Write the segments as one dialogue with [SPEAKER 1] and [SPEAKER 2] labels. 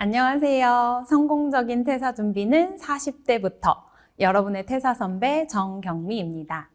[SPEAKER 1] 안녕하세요. 성공적인 퇴사 준비는 40대부터 여러분의 퇴사 선배 정경미입니다.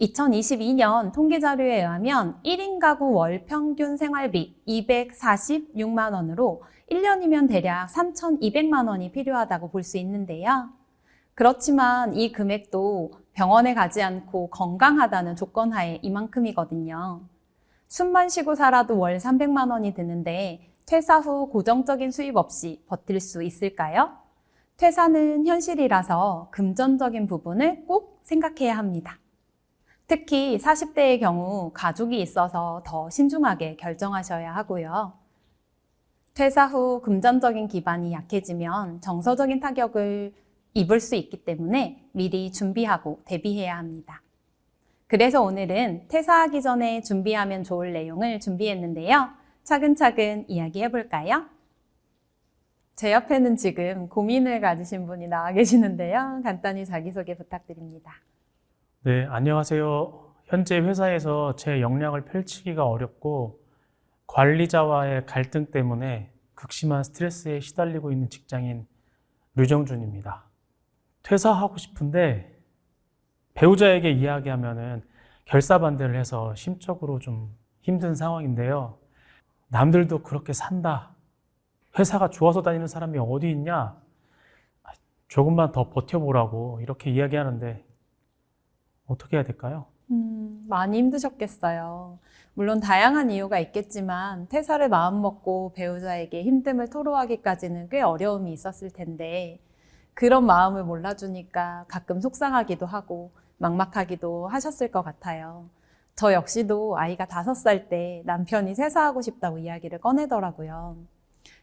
[SPEAKER 1] 2022년 통계 자료에 의하면 1인 가구 월 평균 생활비 246만 원으로 1년이면 대략 3,200만 원이 필요하다고 볼 수 있는데요. 그렇지만 이 금액도 병원에 가지 않고 건강하다는 조건 하에 이만큼이거든요. 숨만 쉬고 살아도 월 300만 원이 드는데 퇴사 후 고정적인 수입 없이 버틸 수 있을까요? 퇴사는 현실이라서 금전적인 부분을 꼭 생각해야 합니다. 특히 40대의 경우 가족이 있어서 더 신중하게 결정하셔야 하고요. 퇴사 후 금전적인 기반이 약해지면 정서적인 타격을 입을 수 있기 때문에 미리 준비하고 대비해야 합니다. 그래서 오늘은 퇴사하기 전에 준비하면 좋을 내용을 준비했는데요. 차근차근 이야기해 볼까요? 제 옆에는 지금 고민을 가지신 분이 나와 계시는데요. 간단히 자기소개 부탁드립니다.
[SPEAKER 2] 네, 안녕하세요. 현재 회사에서 제 역량을 펼치기가 어렵고 관리자와의 갈등 때문에 극심한 스트레스에 시달리고 있는 직장인 류정준입니다. 퇴사하고 싶은데 배우자에게 이야기하면은 결사반대를 해서 심적으로 좀 힘든 상황인데요. 남들도 그렇게 산다. 회사가 좋아서 다니는 사람이 어디 있냐? 아, 조금만 더 버텨보라고 이렇게 이야기하는데 어떻게 해야 될까요?
[SPEAKER 1] 음, 많이 힘드셨겠어요. 물론 다양한 이유가 있겠지만 퇴사를 마음먹고 배우자에게 힘듦을 토로하기까지는 꽤 어려움이 있었을 텐데 그런 마음을 몰라주니까 가끔 속상하기도 하고 막막하기도 하셨을 것 같아요. 저 역시도 아이가 다섯 살 때 남편이 퇴사하고 싶다고 이야기를 꺼내더라고요.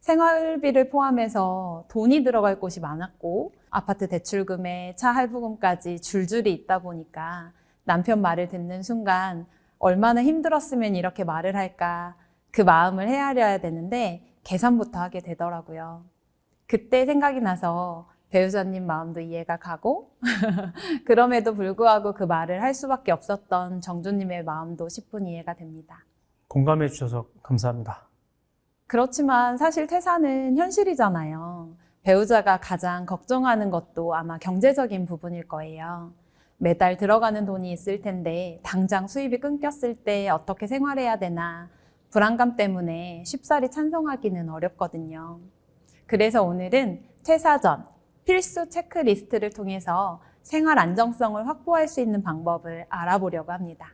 [SPEAKER 1] 생활비를 포함해서 돈이 들어갈 곳이 많았고 아파트 대출금에 차 할부금까지 줄줄이 있다 보니까 남편 말을 듣는 순간 얼마나 힘들었으면 이렇게 말을 할까 그 마음을 헤아려야 되는데 계산부터 하게 되더라고요. 그때 생각이 나서 배우자님 마음도 이해가 가고 그럼에도 불구하고 그 말을 할 수밖에 없었던 정주님의 마음도 10분 이해가 됩니다.
[SPEAKER 2] 공감해 주셔서 감사합니다.
[SPEAKER 1] 그렇지만 사실 퇴사는 현실이잖아요. 배우자가 가장 걱정하는 것도 아마 경제적인 부분일 거예요. 매달 들어가는 돈이 있을 텐데 당장 수입이 끊겼을 때 어떻게 생활해야 되나 불안감 때문에 쉽사리 찬성하기는 어렵거든요. 그래서 오늘은 퇴사 전 필수 체크리스트를 통해서 생활 안정성을 확보할 수 있는 방법을 알아보려고 합니다.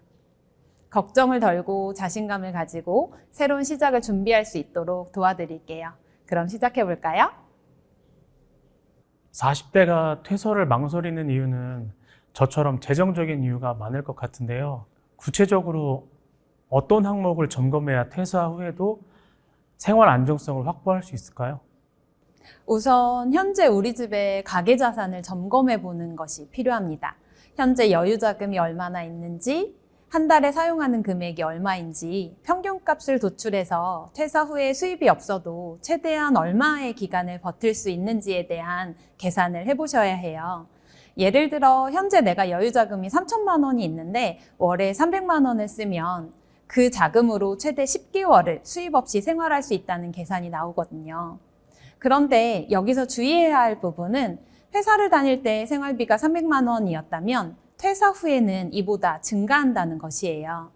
[SPEAKER 1] 걱정을 덜고 자신감을 가지고 새로운 시작을 준비할 수 있도록 도와드릴게요. 그럼 시작해 볼까요?
[SPEAKER 2] 40대가 퇴소를 망설이는 이유는 저처럼 재정적인 이유가 많을 것 같은데요. 구체적으로 어떤 항목을 점검해야 퇴사 후에도 생활 안정성을 확보할 수 있을까요?
[SPEAKER 1] 우선 현재 우리 집의 가계 자산을 점검해 보는 것이 필요합니다. 현재 여유 자금이 얼마나 있는지, 한 달에 사용하는 금액이 얼마인지, 평균값을 도출해서 퇴사 후에 수입이 없어도 최대한 얼마의 기간을 버틸 수 있는지에 대한 계산을 해보셔야 해요. 예를 들어 현재 내가 여유 자금이 3천만 원이 있는데 월에 300만 원을 쓰면 그 자금으로 최대 10개월을 수입 없이 생활할 수 있다는 계산이 나오거든요. 그런데 여기서 주의해야 할 부분은 회사를 다닐 때 생활비가 300만 원이었다면 퇴사 후에는 이보다 증가한다는 것이에요.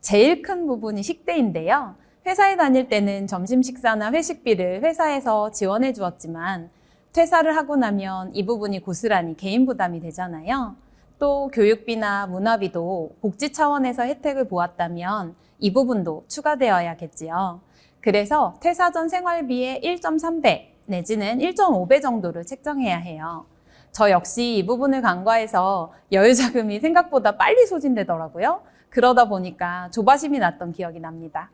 [SPEAKER 1] 제일 큰 부분이 식대인데요. 회사에 다닐 때는 점심 식사나 회식비를 회사에서 지원해 주었지만 퇴사를 하고 나면 이 부분이 고스란히 개인 부담이 되잖아요. 또 교육비나 문화비도 복지 차원에서 혜택을 보았다면 이 부분도 추가되어야겠지요. 그래서 퇴사 전 생활비의 1.3배 내지는 1.5배 정도를 책정해야 해요. 저 역시 이 부분을 간과해서 여유 자금이 생각보다 빨리 소진되더라고요. 그러다 보니까 조바심이 났던 기억이 납니다.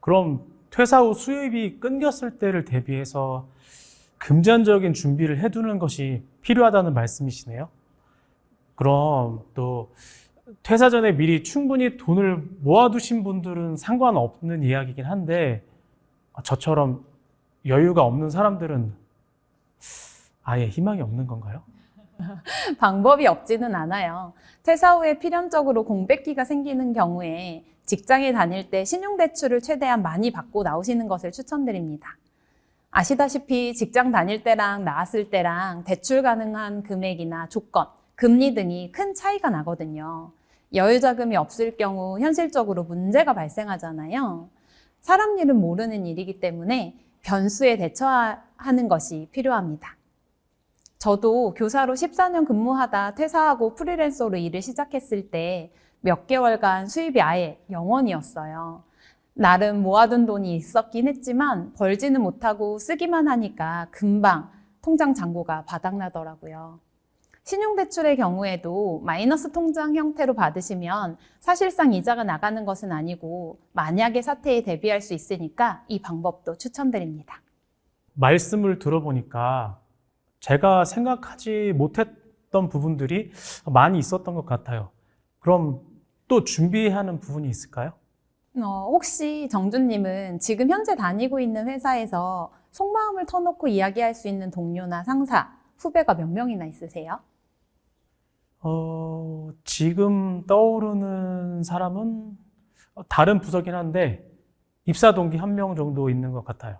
[SPEAKER 2] 그럼 퇴사 후 수입이 끊겼을 때를 대비해서 금전적인 준비를 해두는 것이 필요하다는 말씀이시네요. 그럼 또 퇴사 전에 미리 충분히 돈을 모아두신 분들은 상관없는 이야기긴 한데 저처럼 여유가 없는 사람들은 아예 희망이 없는 건가요?
[SPEAKER 1] 방법이 없지는 않아요. 퇴사 후에 필연적으로 공백기가 생기는 경우에 직장에 다닐 때 신용대출을 최대한 많이 받고 나오시는 것을 추천드립니다. 아시다시피 직장 다닐 때랑 나왔을 때랑 대출 가능한 금액이나 조건, 금리 등이 큰 차이가 나거든요. 여유 자금이 없을 경우 현실적으로 문제가 발생하잖아요. 사람 일은 모르는 일이기 때문에 변수에 대처하는 것이 필요합니다. 저도 교사로 14년 근무하다 퇴사하고 프리랜서로 일을 시작했을 때 몇 개월간 수입이 아예 0원이었어요. 나름 모아둔 돈이 있었긴 했지만 벌지는 못하고 쓰기만 하니까 금방 통장 잔고가 바닥나더라고요. 신용대출의 경우에도 마이너스 통장 형태로 받으시면 사실상 이자가 나가는 것은 아니고 만약의 사태에 대비할 수 있으니까 이 방법도 추천드립니다.
[SPEAKER 2] 말씀을 들어보니까 제가 생각하지 못했던 부분들이 많이 있었던 것 같아요. 그럼 또 준비해야 하는 부분이 있을까요?
[SPEAKER 1] 어, 혹시 정준님은 지금 현재 다니고 있는 회사에서 속마음을 터놓고 이야기할 수 있는 동료나 상사, 후배가 몇 명이나 있으세요?
[SPEAKER 2] 어, 지금 떠오르는 사람은 다른 부서긴 한데 입사 동기 한 명 정도 있는 것 같아요.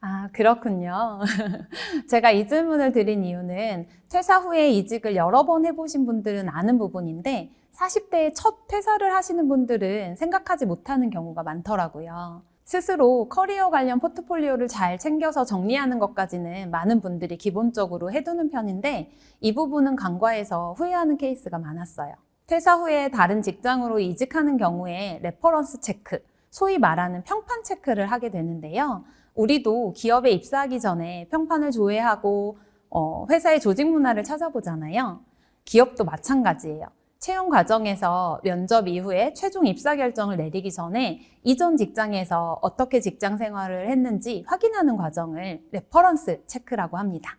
[SPEAKER 1] 아, 그렇군요. 제가 이 질문을 드린 이유는 퇴사 후에 이직을 여러 번 해보신 분들은 아는 부분인데 40대에 첫 퇴사를 하시는 분들은 생각하지 못하는 경우가 많더라고요. 스스로 커리어 관련 포트폴리오를 잘 챙겨서 정리하는 것까지는 많은 분들이 기본적으로 해두는 편인데 이 부분은 간과해서 후회하는 케이스가 많았어요. 퇴사 후에 다른 직장으로 이직하는 경우에 레퍼런스 체크, 소위 말하는 평판 체크를 하게 되는데요. 우리도 기업에 입사하기 전에 평판을 조회하고 어, 회사의 조직 문화를 찾아보잖아요. 기업도 마찬가지예요. 채용 과정에서 면접 이후에 최종 입사 결정을 내리기 전에 이전 직장에서 어떻게 직장 생활을 했는지 확인하는 과정을 레퍼런스 체크라고 합니다.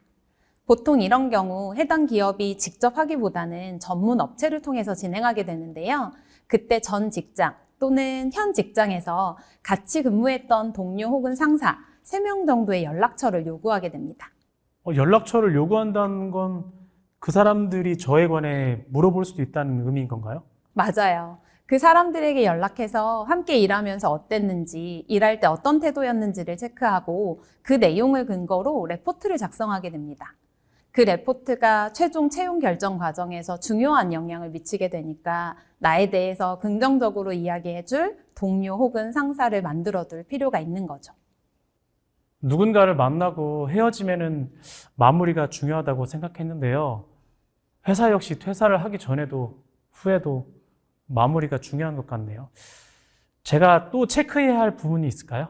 [SPEAKER 1] 보통 이런 경우 해당 기업이 직접 하기보다는 전문 업체를 통해서 진행하게 되는데요. 그때 전 직장 또는 현 직장에서 같이 근무했던 동료 혹은 상사 3명 정도의 연락처를 요구하게 됩니다.
[SPEAKER 2] 어, 연락처를 요구한다는 건 그 사람들이 저에 관해 물어볼 수도 있다는 의미인 건가요?
[SPEAKER 1] 맞아요. 그 사람들에게 연락해서 함께 일하면서 어땠는지, 일할 때 어떤 태도였는지를 체크하고 그 내용을 근거로 레포트를 작성하게 됩니다. 그 레포트가 최종 채용 결정 과정에서 중요한 영향을 미치게 되니까 나에 대해서 긍정적으로 이야기해 줄 동료 혹은 상사를 만들어 둘 필요가 있는 거죠.
[SPEAKER 2] 누군가를 만나고 헤어지면은 마무리가 중요하다고 생각했는데요. 회사 역시 퇴사를 하기 전에도 후에도 마무리가 중요한 것 같네요. 제가 또 체크해야 할 부분이 있을까요?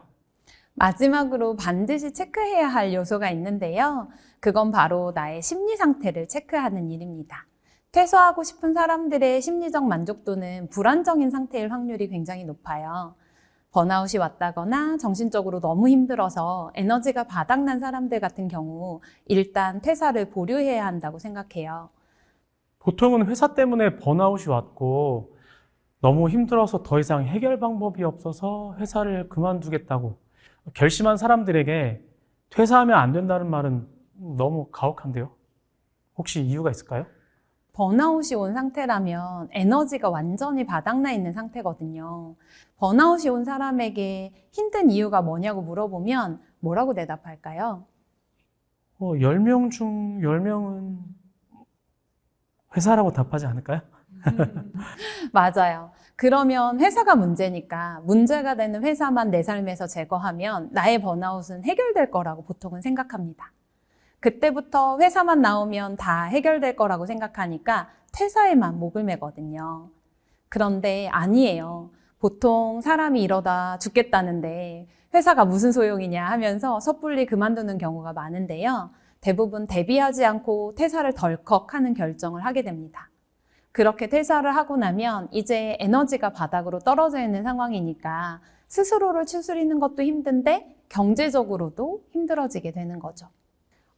[SPEAKER 1] 마지막으로 반드시 체크해야 할 요소가 있는데요. 그건 바로 나의 심리 상태를 체크하는 일입니다. 퇴소하고 싶은 사람들의 심리적 만족도는 불안정인 상태일 확률이 굉장히 높아요. 번아웃이 왔다거나 정신적으로 너무 힘들어서 에너지가 바닥난 사람들 같은 경우 일단 퇴사를 보류해야 한다고 생각해요.
[SPEAKER 2] 보통은 회사 때문에 번아웃이 왔고 너무 힘들어서 더 이상 해결 방법이 없어서 회사를 그만두겠다고 결심한 사람들에게 퇴사하면 안 된다는 말은 너무 가혹한데요. 혹시 이유가 있을까요?
[SPEAKER 1] 번아웃이 온 상태라면 에너지가 완전히 바닥나 있는 상태거든요. 번아웃이 온 사람에게 힘든 이유가 뭐냐고 물어보면 뭐라고 대답할까요?
[SPEAKER 2] 어, 10명 중 10명은 회사라고 답하지 않을까요?
[SPEAKER 1] 맞아요. 그러면 회사가 문제니까 문제가 되는 회사만 내 삶에서 제거하면 나의 번아웃은 해결될 거라고 보통은 생각합니다. 그때부터 회사만 나오면 다 해결될 거라고 생각하니까 퇴사에만 목을 매거든요. 그런데 아니에요. 보통 사람이 이러다 죽겠다는데 회사가 무슨 소용이냐 하면서 섣불리 그만두는 경우가 많은데요. 대부분 대비하지 않고 퇴사를 덜컥 하는 결정을 하게 됩니다. 그렇게 퇴사를 하고 나면 이제 에너지가 바닥으로 떨어져 있는 상황이니까 스스로를 추스리는 것도 힘든데 경제적으로도 힘들어지게 되는 거죠.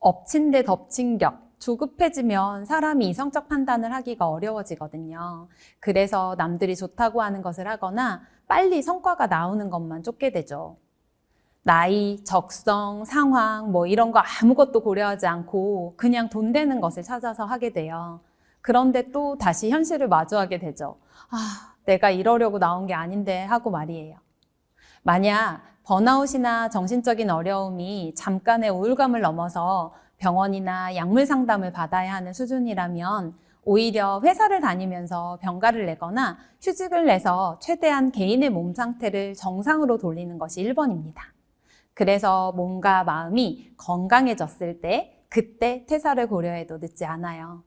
[SPEAKER 1] 엎친 데 덮친 격, 조급해지면 사람이 이성적 판단을 하기가 어려워지거든요. 그래서 남들이 좋다고 하는 것을 하거나 빨리 성과가 나오는 것만 쫓게 되죠. 나이, 적성, 상황, 뭐 이런 거 아무것도 고려하지 않고 그냥 돈 되는 것을 찾아서 하게 돼요. 그런데 또 다시 현실을 마주하게 되죠. 아, 내가 이러려고 나온 게 아닌데 하고 말이에요. 만약 번아웃이나 정신적인 어려움이 잠깐의 우울감을 넘어서 병원이나 약물 상담을 받아야 하는 수준이라면 오히려 회사를 다니면서 병가를 내거나 휴직을 내서 최대한 개인의 몸 상태를 정상으로 돌리는 것이 1번입니다. 그래서 몸과 마음이 건강해졌을 때 그때 퇴사를 고려해도 늦지 않아요.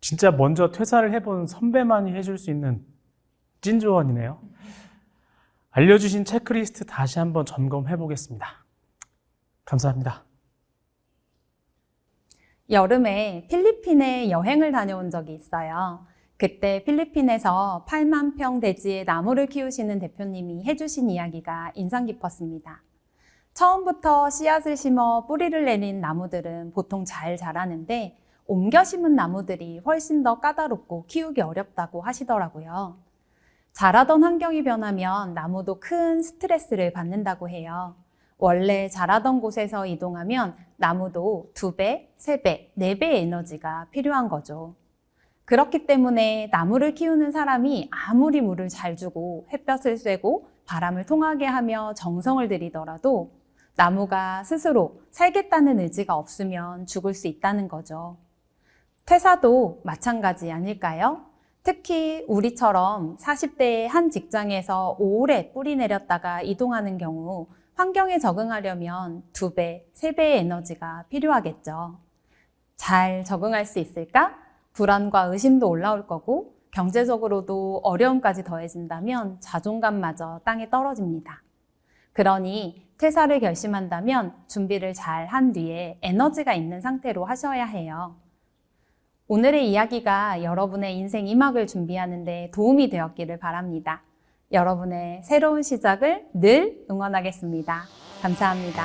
[SPEAKER 2] 진짜 먼저 퇴사를 해본 선배만이 해줄 수 있는 찐 조언이네요. 알려주신 체크리스트 다시 한번 점검해 보겠습니다. 감사합니다.
[SPEAKER 1] 여름에 필리핀에 여행을 다녀온 적이 있어요. 그때 필리핀에서 8만 평 대지의 나무를 키우시는 대표님이 해주신 이야기가 인상 깊었습니다. 처음부터 씨앗을 심어 뿌리를 내린 나무들은 보통 잘 자라는데 옮겨 심은 나무들이 훨씬 더 까다롭고 키우기 어렵다고 하시더라고요. 자라던 환경이 변하면 나무도 큰 스트레스를 받는다고 해요. 원래 자라던 곳에서 이동하면 나무도 두 배, 세 배, 네 배의 에너지가 필요한 거죠. 그렇기 때문에 나무를 키우는 사람이 아무리 물을 잘 주고 햇볕을 쐬고 바람을 통하게 하며 정성을 들이더라도 나무가 스스로 살겠다는 의지가 없으면 죽을 수 있다는 거죠. 퇴사도 마찬가지 아닐까요? 특히 우리처럼 40대의 한 직장에서 오래 뿌리 내렸다가 이동하는 경우 환경에 적응하려면 두 배, 세 배의 에너지가 필요하겠죠. 잘 적응할 수 있을까? 불안과 의심도 올라올 거고 경제적으로도 어려움까지 더해진다면 자존감마저 땅에 떨어집니다. 그러니 퇴사를 결심한다면 준비를 잘 한 뒤에 에너지가 있는 상태로 하셔야 해요. 오늘의 이야기가 여러분의 인생 2막을 준비하는데 도움이 되었기를 바랍니다. 여러분의 새로운 시작을 늘 응원하겠습니다. 감사합니다.